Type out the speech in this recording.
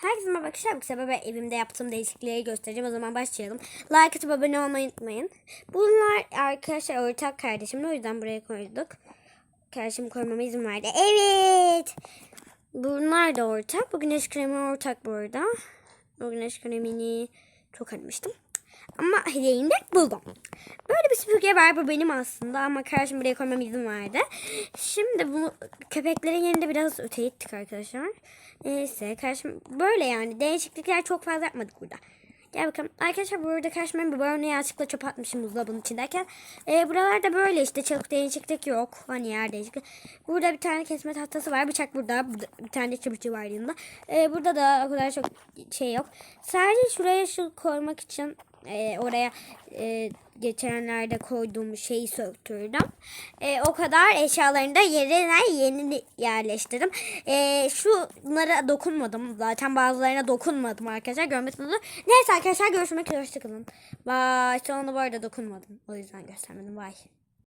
Herkese merhaba arkadaşlar. Bu sefer evimde yaptığım değişiklikleri göstereceğim. O zaman başlayalım. Like atıp abone olmayı unutmayın. Bunlar arkadaşlar ortak kardeşimle. O yüzden buraya koyduk. Kardeşim koymama izin verdi. Evet. Bunlar da ortak. Bu güneş kremi ortak bu arada. O güneş kremini çok aramıştım. Ama hediyeni de buldum. Süpürge var. Bu benim aslında ama kardeşim buraya koymama izin verdi. Şimdi bu köpeklerin yerinde biraz öte gittik arkadaşlar. Neyse kardeşim böyle yani. Değişiklikler çok fazla yapmadık burada. Gel bakalım. Arkadaşlar burada karşıma bir böyle yanlışlıkla çöp atmışım buzdolabının içindeyken. E, buralarda böyle işte çok değişiklik yok. Hani yer değişiklik. Burada bir tane kesme tahtası var. Bıçak burada. burada bir tane çubukçu var yanında. E, burada da o kadar çok şey yok. Sadece şuraya şu koymak için e, oraya e, geçenlerde koyduğum şeyi söktürdüm. E, o kadar eşyalarını da yerine yeni yerleştirdim. E, şunlara dokunmadım. Zaten bazılarına dokunmadım arkadaşlar. Görmesiniz. Neyse arkadaşlar görüşmek üzere. Hoşçakalın. Bye. Sonunda bu arada dokunmadım. O yüzden göstermedim. Bye.